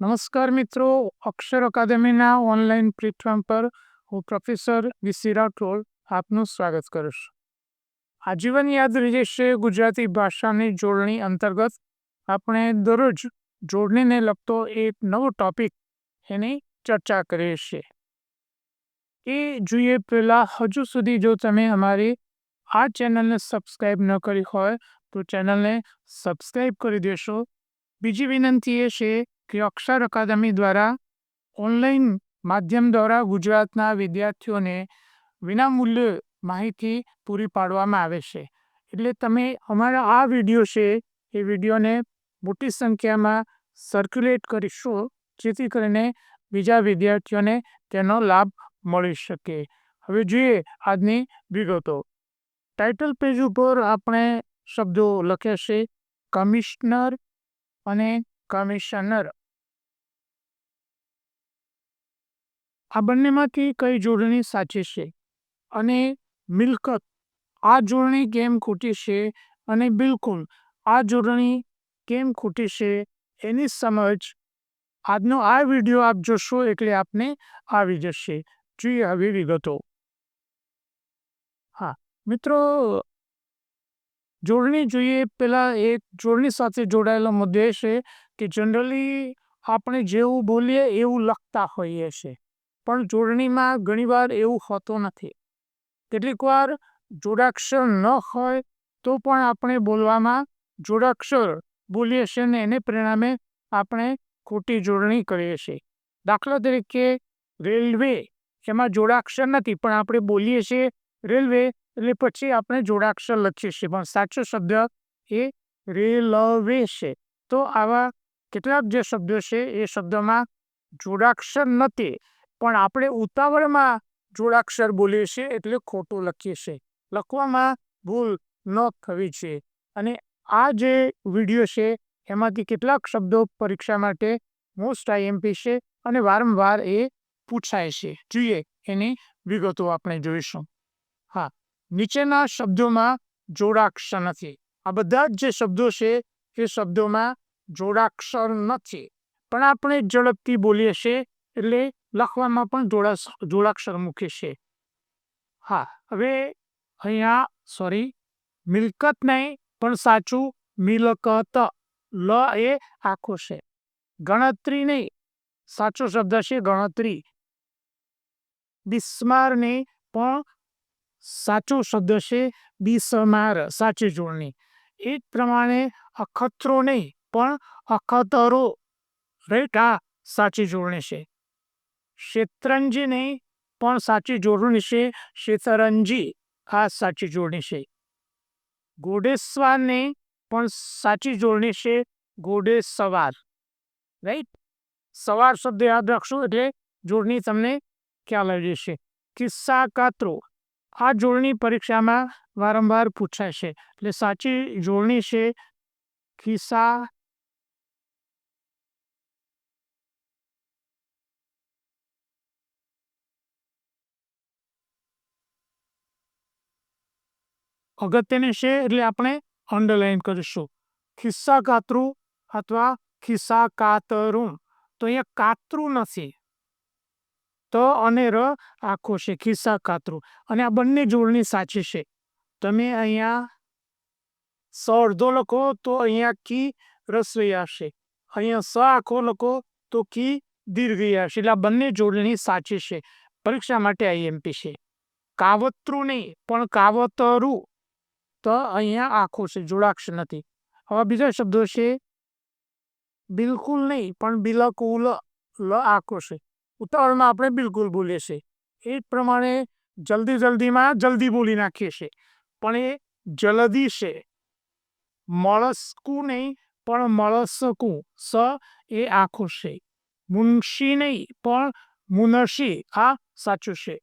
નમસ્કાર મિત્રો, અક્ષર અકાદમીના online platform પર હું પ્રોફેસર વિસી રાઠોડ આપનું સ્વાગત કરીશ. આજીવન યાદ રહેશે ગુજરાતી ભાષાની જોડણી અંતર્ગત આપણે દરરોજ જોડણીને લગતો એક નવો ટોપિક એની ચર્ચા કરીએ છીએ. એ જોઈએ પહેલાં હજુ સુધી જો તમે અમારી આ ચેનલને સબસ્ક્રાઈબ ન કરી હોય તો ચેનલને સબસ્ક્રાઈબ કરી દેશો. બીજી વિનંતી એ છે કે અક્ષર અકાદમી દ્વારા ઓનલાઈન માધ્યમ દ્વારા ગુજરાતના વિદ્યાર્થીઓને વિનામૂલ્ય માહિતી પૂરી પાડવામાં આવે છે. એટલે તમે અમારા આ વીડિયો છે, એ વિડીયોને મોટી સંખ્યામાં સર્ક્યુલેટ કરીશો, જેથી કરીને બીજા વિદ્યાર્થીઓને તેનો લાભ મળી શકે. હવે જોઈએ આજની વિગતો. ટાઇટલ પેજ ઉપર આપણે શબ્દો લખ્યા છે કમિશનર અને કમિશનર. આ બંનેમાંથી કઈ જોડણી સાચી છે? અને મિલકત, આ જોડણી કેમ ખોટી છે? અને બિલકુલ, આ જોડણી કેમ ખોટી છે? એની સમજ આજનો આ વીડિયો આપ જોશો એટલે આપને આવી જશે. જોઈએ હવે વિગતો. હા, મિત્રો, જોડણી જોઈએ. પેલા એક જોડણી સાથે જોડાયેલો મુદ્દે છે કે જનરલી આપણે જેવું બોલીએ એવું લખતા હોઈએ છીએ. પણ જોડણીમાં ઘણીવાર એવું હોતું નથી. કેટલીકવાર જોડાક્ષર ન હોય તો પણ આપણે બોલવામાં જોડાક્ષર બોલીએ છીએ ને એને પરિણામે આપણે ખોટી જોડણી કરીએ છીએ. દાખલા તરીકે રેલવે, એમાં જોડાક્ષર નથી, પણ આપણે બોલીએ છીએ રેલવે એટલે પછી આપણે જોડાક્ષર લખીએ છીએ. પણ સાચો શબ્દ એ રેલવે છે. તો આવા કેટલાક જે શબ્દો છે, એ શબ્દોમાં જોડાક્ષર નથી. પણ આપણે ઉતાવળમાં જોડાક્ષર બોલીએ છીએ એટલે ખોટું લખીએ છીએ. લખવામાં ભૂલ ન થવી છે અને આ જે વીડિયો છે, એમાંથી કેટલાક શબ્દો પરીક્ષા માટે મોસ્ટ આઈએમપી છે અને વારંવાર એ પૂછાય છે. જોઈએ એની વિગતો આપણે જોઈશું. હા, નીચેના શબ્દોમાં જોડાક્ષર નથી. આ બધા જ જે શબ્દો છે, એ શબ્દોમાં જોડાક્ષર નથી. પણ આપણે ઝડપથી બોલીએ છીએ એટલે લખવામાં પણ જોડા જોડાક્ષર મૂકે છે. હા, હવે અહીંયા સોરી મિલકત નહીં, પણ સાચું મિલકત લ એ આખો છે. ગણતરી નહીં, સાચો શબ્દ છે ગણતરી. બિસ્માર નહીં, પણ સાચો શબ્દ છે બિસમાર, સાચી જોડણી. એ જ પ્રમાણે અખતરો નહીં પણ અખતરો રાઈટ આ સાચી જોડણી છે. શેતરંજી નહીં પણ સાચી જોડણી છે. શેતરંજી આ સાચી જોડણી છે. ઘોડેસવાર નહીં પણ સાચી જોડણી છે. ઘોડેસવાર રાઈટ સવાર શબ્દ યાદ રાખશો એટલે જોડણી તમને ખ્યાલ આવી જશે. કિસ્સા કાતરો, આ જોડણી પરીક્ષામાં વારંવાર પૂછાય છે. એટલે સાચી જોડણી છે. ખિસ્સા અગત્યની છે એટલે આપણે અંડરલાઈન કરીશું. ખિસ્સા કાતરું અથવા ખિસ્સા કાતરું તો અહીંયા કાતરું નથી. તો અને ર આખો છે ખિસ્સા કાતરું અને આ બંને જોડણી સાચી છે. તમે અહીંયા સ અડધો લખો તો અહીંયા કી રસોઈ આવશે અહીંયા સ આખો લખો તો કી દીર્ઘઈ આવશે એટલે આ બંને જોડણી સાચી છે. પરીક્ષા માટે આઈએમપી છે. કાવતરું નહીં, પણ કાવતરું. તો અહીંયા આખો છે, જોડાક્ષ નથી. હવે બીજા શબ્દો છે, બિલકુલ નહીં, પણ બિલકુલ લ આખો છે. ઉતાવળમાં આપણે બિલકુલ બોલીએ છીએ. એ જ પ્રમાણે જલ્દી જલ્દીમાં જલ્દી બોલી નાખીએ છીએ. પણ એ જલ્દી છે. મળસ્કું નહીં, પણ મળસ્કું. સ એ આંખો છે. મુનશી નહીં, પણ મુનશી. આ સાચું છે.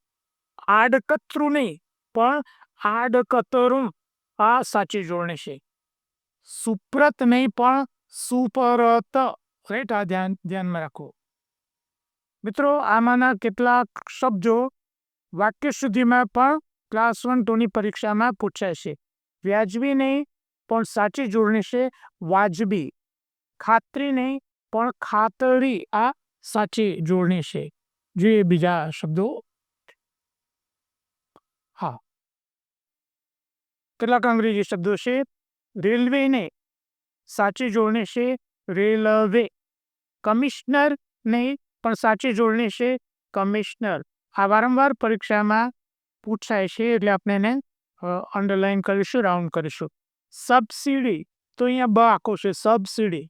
આડકતરું નહીં, પણ આડકતરું. આ સાચી જોડણી છે. સુપ્રત નહીં, પણ સુપરત. રાઈટ આ ધ્યાન, ધ્યાનમાં રાખો. મિત્રો, આમાંના કેટલાક શબ્દો વાક્ય સુધીમાં પણ ક્લાસ વન ટુની પરીક્ષામાં પૂછાય છે. વ્યાજબી નહીં, પણ સાચી જોડણી છે, વાજબી. ખાતરી નહીં, પણ ખાતરી આ સાચી જોડણી છે. જોઈએ બીજા શબ્દો હા કેટલાક અંગ્રેજી શબ્દો છે? રેલવેને સાચી જોડણી છે રેલવે. કમિશનર નહીં પણ સાચી જોડણી છે કમિશનર. આ વારંવાર પરીક્ષામાં પૂછાય છે એટલે આપણે એને અંડરલાઇન કરીશું રાઉન્ડ કરીશું. સબસિડી. તો અહીંયા બ આખો છે, સબસિડી.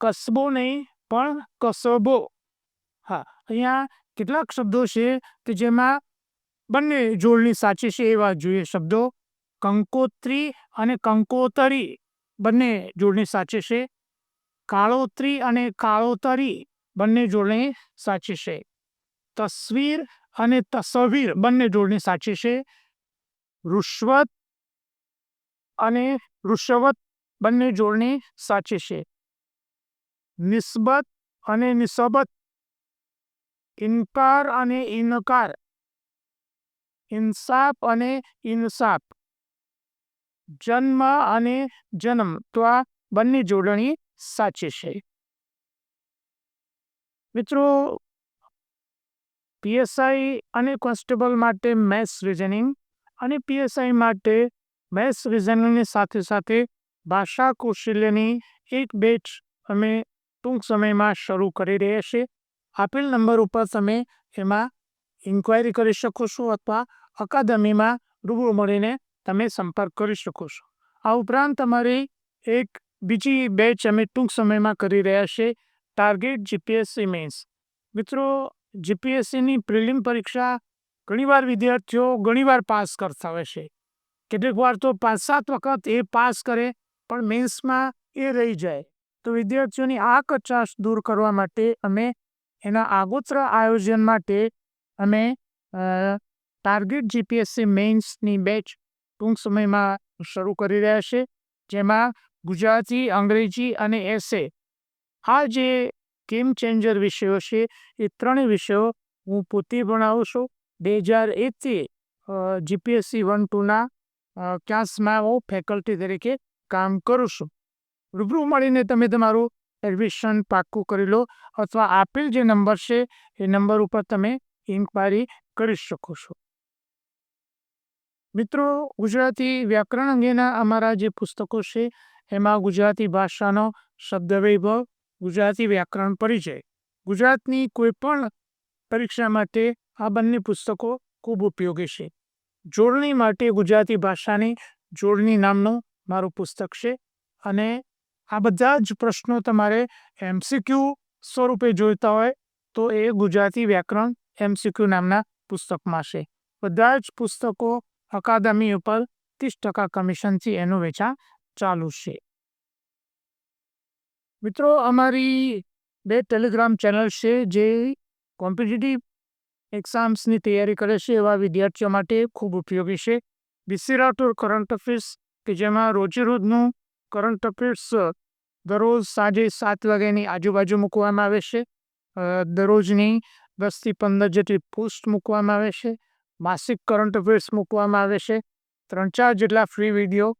કસબો નહીં પણ કસબો. હા, અહીંયા કેટલાક શબ્દો છે કે જેમાં બંને જોડણી સાચી છે એવા જોઈએ શબ્દો. કંકોત્રી અને કંકોતરી બંને જોડણી સાચી છે. કાળોત્રી અને કાળોતરી બંને જોડણી સાચી છે. તસવીર અને તસવીર બંને જોડણી સાચી છે. રુશ્વત અને રુશવત બંને જોડણી સાચી છે. નિસ્બત અને નિસબત, ઇનકાર અને ઇનકાર, ઇન્સાફ અને ઇન્સાફ. જન્મ અને જન્મ તો આ બંને જોડણી સાચી છે. મિત્રો પીએસઆઈ અને કોન્સ્ટેબલ માટે મેથ્સ રિઝનિંગ અને પીએસઆઈ માટે મેથ્સ રિઝનિંગની સાથે સાથે ભાષા કૌશલ્યની એક બેચ અમે ટૂંક સમયમાં શરૂ કરી રહ્યા છીએ આપેલ નંબર ઉપર તમે એમાં ઇન્ક્વાયરી કરી શકો છો અથવા અકાદમીમાં રૂબરૂ મળીને તમે સંપર્ક કરી શકો છો. આ ઉપરાંત તમારી એક બીજી બેચ અમે ટૂંક સમયમાં કરી રહ્યા છીએ ટાર્ગેટ જીપીએસસી મેન્સ મિત્રો જીપીએસસીની પ્રિલિમ પરીક્ષા ઘણીવાર વિદ્યાર્થીઓ ઘણીવાર પાસ કરતા હોય છે. કેટલીક વાર તો પાંચ સાત વખત એ પાસ કરે, પણ મેન્સમાં એ રહી જાય. તો વિદ્યાર્થીઓની આ કચાશ દૂર કરવા માટે અમે એના આગોતરા આયોજન માટે અમે ટાર્ગેટ જીપીએસસી મેન્સની બેચ ટૂંક સમયમાં શરૂ કરી રહ્યા છે, જેમાં ગુજરાતી, અંગ્રેજી અને એસે. આ જે ગેમ ચેન્જર વિષયો છે, એ ત્રણેય વિષયો હું પોતે ભણાવું છું. બે હજાર એકથી જીપીએસસી વન ટુના ક્લાસમાં હું ફેકલ્ટી તરીકે કામ કરું છું. રૂબરૂ મળીને તમે તમારું એડમિશન પાક્કું કરી લો અથવા આપેલ જે નંબર છે, એ નંબર ઉપર તમે ઇન્ક્વાયરી કરી શકો છો. મિત્રો, ગુજરાતી વ્યાકરણ અંગેના અમારા જે પુસ્તકો છે, એમાં ગુજરાતી ભાષાનો શબ્દવૈભવ, ગુજરાતી વ્યાકરણ પરિચય, ગુજરાતની કોઈ પણ પરીક્ષા માટે આ બંને પુસ્તકો ખૂબ ઉપયોગી છે. જોડણી માટે ગુજરાતી ભાષાની જોડણી નામનું મારું પુસ્તક છે અને આ બધા જ પ્રશ્નો તમારે એમસીક્યુ સ્વરૂપે જોઈતા હોય તો એ ગુજરાતી વ્યાકરણ એમસીક્યુ નામના પુસ્તકમાં છે. બધા જ પુસ્તકો અકાદમી ઉપર ત્રીસ ટકા કમિશનથી એનું વેચાણ ચાલુ છે. મિત્રો, અમારી બે ટેલિગ્રામ ચેનલ છે જે કોમ્પિટિટિવ એક્ઝામ્સની તૈયારી કરે છે એવા વિદ્યાર્થીઓ માટે ખૂબ ઉપયોગી છે. બીસી રાઠોર કરંટ અફેર્સ, કે જેમાં રોજેરોજનું કરંટ અફેર્સ દરરોજ સાંજે સાત વાગ્યાની આજુબાજુ મૂકવામાં આવે છે. દરરોજની દસથી પંદર જેટલી પોસ્ટ મૂકવામાં આવે છે. માસિક કરંટ અફેર્સ મૂકવામાં આવે છે. ત્રણ ચાર જેટલા ફ્રી વીડિયો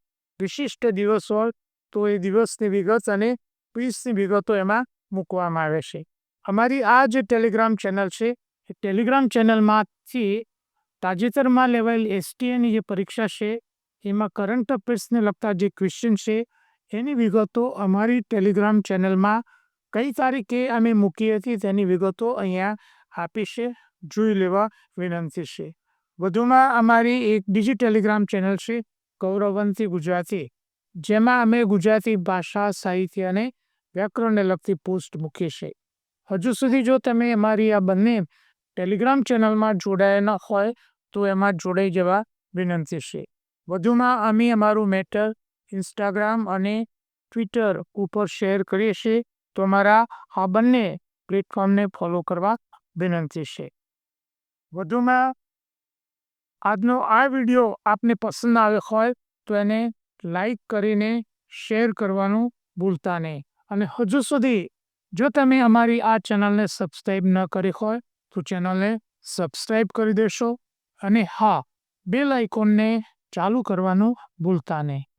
વિશિષ્ટ દિવસ હોય તો એ દિવસની વિગત અને ક્વિઝની વિગતો એમાં મૂકવામાં આવે છે. અમારી આ જે ટેલિગ્રામ ચેનલ છે, એ ટેલિગ્રામ ચેનલમાંથી તાજેતરમાં લેવાયેલ એસટીએની જે પરીક્ષા છે, એમાં કરંટ અફેર્સને લગતા જે ક્વેશ્ચન છે, એની વિગતો અમારી ટેલિગ્રામ ચેનલમાં કઈ તારીખે અમે મૂકી હતી તેની વિગતો અહીંયા આપી છે. જોઈ લેવા વિનંતી છે. વધુમાં અમારી એક બીજી ટેલિગ્રામ ચેનલ છે ગૌરવંતી ગુજરાતી, જેમાં અમે ગુજરાતી ભાષા, સાહિત્ય અને વ્યાકરણને લગતી પોસ્ટ મૂકીએ છીએ. હજુ સુધી જો તમે અમારી આ બંને ટેલિગ્રામ ચેનલમાં જોડાયા ન હોય, તો એમાં જોડાઈ જવા વિનંતી છે. વધુમાં અમે અમારું મેટર, ઇન્સ્ટાગ્રામ અને ટ્વિટર ઉપર શેર કરીએ છીએ, તો અમારા આ બંને પ્લેટફોર્મને ફોલો કરવા વિનંતી છે. વધુમાં આજનો આ વીડિયો આપને પસંદ આવ્યો હોય તો એને લાઈક કરીને શેર કરવાનું ભૂલતા નહીં. અને હજુ સુધી જો તમે અમારી આ ચેનલને સબસ્ક્રાઈબ ન કરી હોય તો ચેનલને સબસ્ક્રાઈબ કરી દેશો અને હા, બેલ આઇકોનને ચાલુ કરવાનું ભૂલતા નહીં.